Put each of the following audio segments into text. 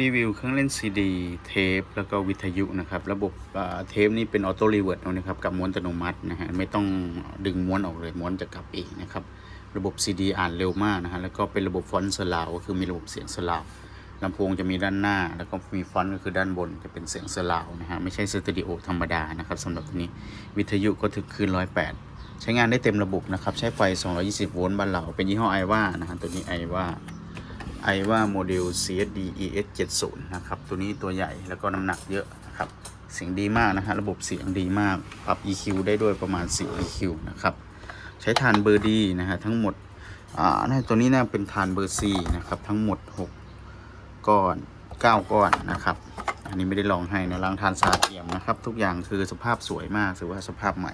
รีวิวเครื่องเล่นซีดีเทปแล้วก็วิทยุนะครับ ระบบเทปนี่เป็นออโต้รีเวิร์ดนะครับกับม้วนอัตโนมัตินะฮะไม่ต้องดึงม้วนออกเลยม้วนจะกลับเองนะครับ ระบบซีดีอ่านเร็วมากนะฮะแล้วก็เป็นระบบฟอนต์สลาวก็คือมีระบบเสียงสลาวลำโพงจะมีด้านหน้า แล้วก็มีฟอนต์ก็คือด้านบนจะเป็นเสียงสลาวนะฮะไม่ใช่สตูดิโอธรรมดานะครับสำหรับตัวนี้วิทยุก็ถึงคืน108 ใช้งานได้เต็มระบบนะครับใช้ไฟ 220 โวลต์บ้านเราเป็นยี่ห้อไอว่านะฮะตัวนี้ไอว่า ไอว่าโมเดล CSD ES 70นะครับ ตัวนี้ตัวใหญ่แล้วก็น้ำหนักเยอะนะครับ เสียงดีมากนะฮะระบบเสียงดีมาก ปรับ EQ ได้ด้วยประมาณ 10 EQ นะครับ ใช้ฐานเบอร์ดีนะฮะทั้งหมด อ่าน่าตัวนี้น่าเป็นฐานเบอร์ C นะครับ ทั้งหมด 6 ก้อน 9 ก้อนนะครับ อันนี้ไม่ได้ลองให้นะล้างทานซาเทียมนะครับ ทุกอย่างคือสภาพสวยมากถือว่าสภาพใหม่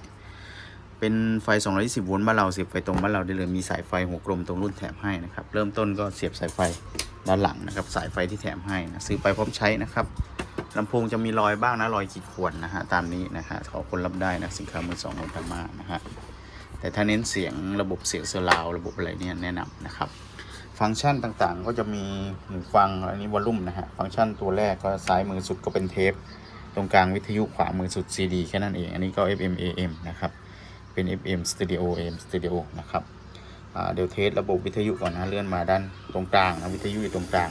เป็นไฟ 220 โวลต์บ้านเราเสียบไฟตรงบ้านเราได้เลยมีสายไฟหัวกลมตรงรุ่นแถมให้นะครับ เริ่มต้นก็เสียบสายไฟด้านหลังนะครับ สายไฟที่แถมให้นะซื้อไปพร้อมใช้นะครับลำโพงจะมีรอยบ้างนะรอยขีดข่วนนะฮะตามนี้นะฮะขอคนรับได้นะสินค้ามือสองของธรรมานะฮะแต่ถ้าเน้นเสียงระบบเสียงเซอร์ราวด์ระบบอะไรเนี่ยแนะนำนะครับ ฟังก์ชันต่างๆ ก็จะมีหูฟังอันนี้วอลลุ่มนะฮะฟังก์ชันตัวแรกก็ซ้ายมือสุดก็เป็นเทป ตรงกลางวิทยุขวามือสุด CD แค่นั้นเอง อันนี้ก็ FM AM นะครับ เป็น FM Stereo AM Stereo นะครับอ่าเดี๋ยวเทสระบบวิทยุก่อนนะเลื่อนมาด้านตรงกลางนะวิทยุอยู่ตรงกลาง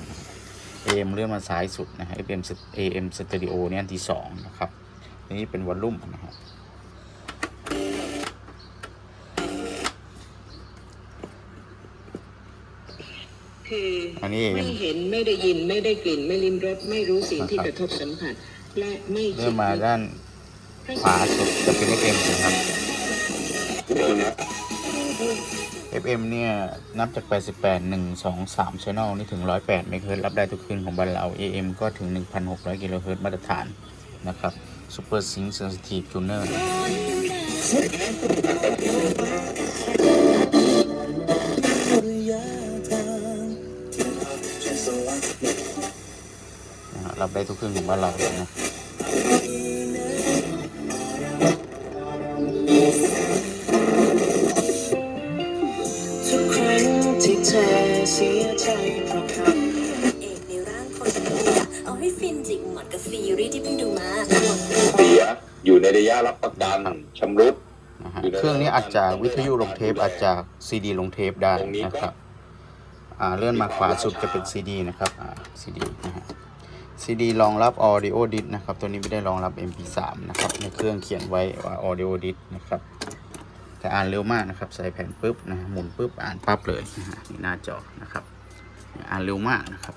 AM เลื่อนมาซ้ายสุดนะฮะ FM AM Stereo เนี่ยอันที่สองนะครับอันนี้เป็นวอลลุ่มนะฮะคืออนนี้ไม่เห็นไม่ได้ยินไม่ได้กลิ่นไม่ลิ้มรสไม่รู้สิ่งที่นะครับกระทบสัมผัส และไม่เลื่อนมาด้านขวาสุดจะเป็น FM นะครับ FM เนี่ย นับจาก 88 1 2 3 Channel นี่ถึง 108เมกะเฮิรตรับได้ทุกคืนของบ้านเรา AM ก็ถึง 1,600กิโลเฮิรตมาตรฐานนะครับ Super Sync Sensitive Tuner นะฮะรับได้ทุกครื่องของบ้านเราเลยนะ อยู่ในระยะรับประกันชำรุดนะฮะเครื่องนี้อาจจะวิทยุลงเทปอาจจะซีดีลงเทปได้ตรงนี้ก็นะครับอ่าเลื่อนมาขวาสุดจะเป็นซีดีนะครับอ่าซีดีนะฮะซีดีรองรับ Audio Disc นะครับ ตัวนี้ไม่ได้รองรับ MP3 นะครับ ในเครื่องเขียนไว้ว่า Audio Disc นะครับแต่อ่านเร็วมากนะครับ ใส่แผ่นปุ๊บนะฮะหมุนปุ๊บอ่านปั๊บเลยนะฮะนี่หน้าจอนะครับ อ่านเร็วมากนะครับ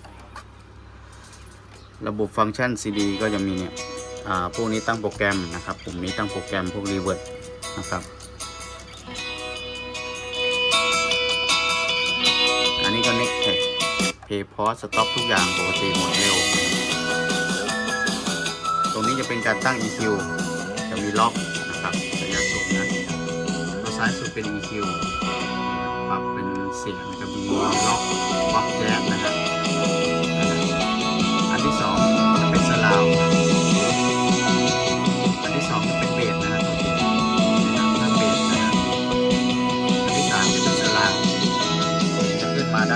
ระบบฟังก์ชัน CD ก็จะมีเนี่ยอ่า พวกนี้ตั้งโปรแกรมนะครับปุ่มนี้ตั้งโปรแกรมพวกรีเวิร์ดนะครับ อันนี้ก็ next tag play pause stop ทุกอย่างปกติหมดเร็ว ตรงนี้จะเป็นการตั้ง EQ จะมีล็อกนะครับระยะสูงนะตัวซ้ายสุดเป็น EQ ปรับเป็นเสียงจะมีล็อกบล็อกแจ๊สนะฮะอั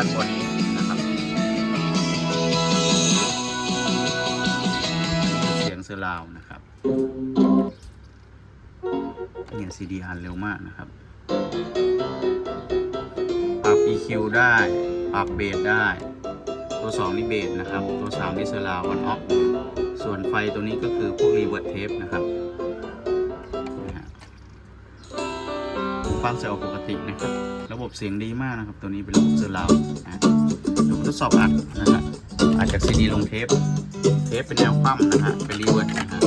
ขึ้นมานี้นะครับเสียงเซอร์ราวนะครับเนี่ยซีดีอ่านเร็วมากนะครับ ปรับ EQ ได้ ปรับเบสได้ ตัว 2 นี่เบสนะครับ ตัว 3 นี่เซอร์ราววันออฟส่วนไฟตัวนี้ก็คือพวกรีเวิร์ดเทปนะครับ ฟังเสียงปกตินะครับ ระบบเสียงดีมากนะครับ ตัวนี้เป็นระบบเซอร์ราวด์นะเดี๋ยวผมทดสอบอัดนะฮะอัดจากซีดีลงเทป เทปเป็นแนวคว่ำนะฮะเป็นรีเวิร์ดนะฮะ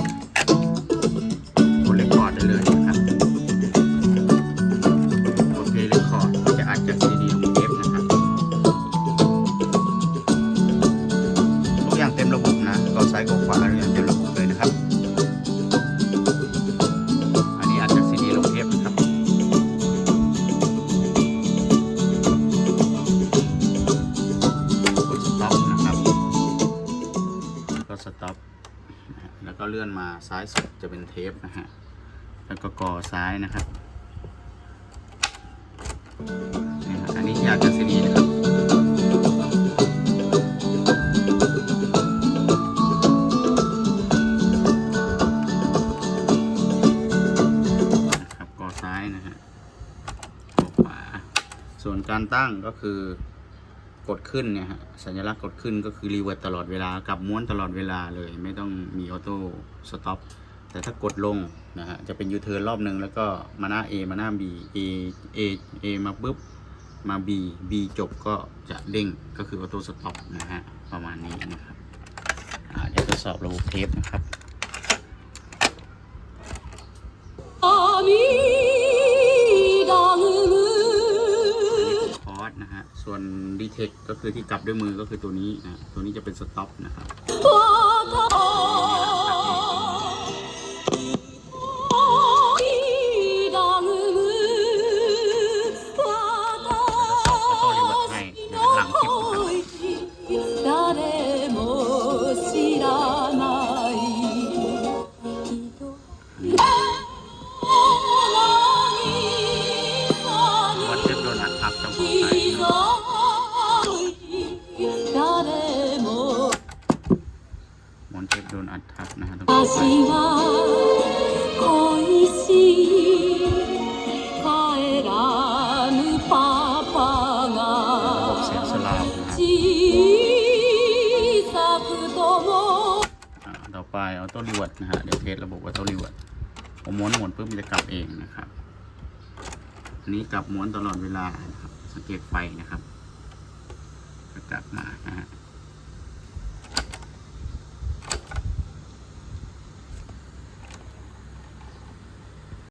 กดเรคคอร์ดได้เลยนะครับกดเพลย์เรคคอร์ดจะอัดจากซีดีลงเทปนะครับทุกอย่างเต็มระบบนะก็ซ้ายก็ขวาทุกอย่างเต็ม ก็เลื่อนมาซ้ายสุดจะเป็นเทปนะฮะ แล้วก็ก่อซ้ายนะครับอันนี้ยากจะสีดีนะครับนะครับกอซ้ายนะฮะก่อขวา ส่วนการตั้งก็คือ กดขึ้นเนี่ยฮะสัญลักษณ์กดขึ้นก็คือรีเวิร์ตตลอดเวลากลับม้วนตลอดเวลาเลย ไม่ต้องมีออโต้สต็อปแต่ถ้ากดลงนะฮะจะเป็นยูเทิร์นรอบหนึ่งแล้วก็มาหน้า A มาหน้า B A A A มาปุ๊บมา B B จบก็จะเด้งก็คือออโต้สต็อปนะฮะประมาณนี้นะครับเดี๋ยวทดสอบระบบเทปนะครับ ฮะส่วนรีเทคก็คือที่กลับด้วยมือก็คือตัวนี้นะตัวนี้จะเป็นสต็อปนะครับ อัดทับนะฮะล้วก็ไประบเสีาต่อไปออโต้รวอร์ดนะฮะ เดี๋ยวเทสระบบว่าต้รวอร์ดผมม้วนหมุนปุ๊บมันจะกลับเองนะครับ อันนี้กลับม้วนตลอดเวลานะครับ สังเกตไฟนะครับ กลับมานะฮะ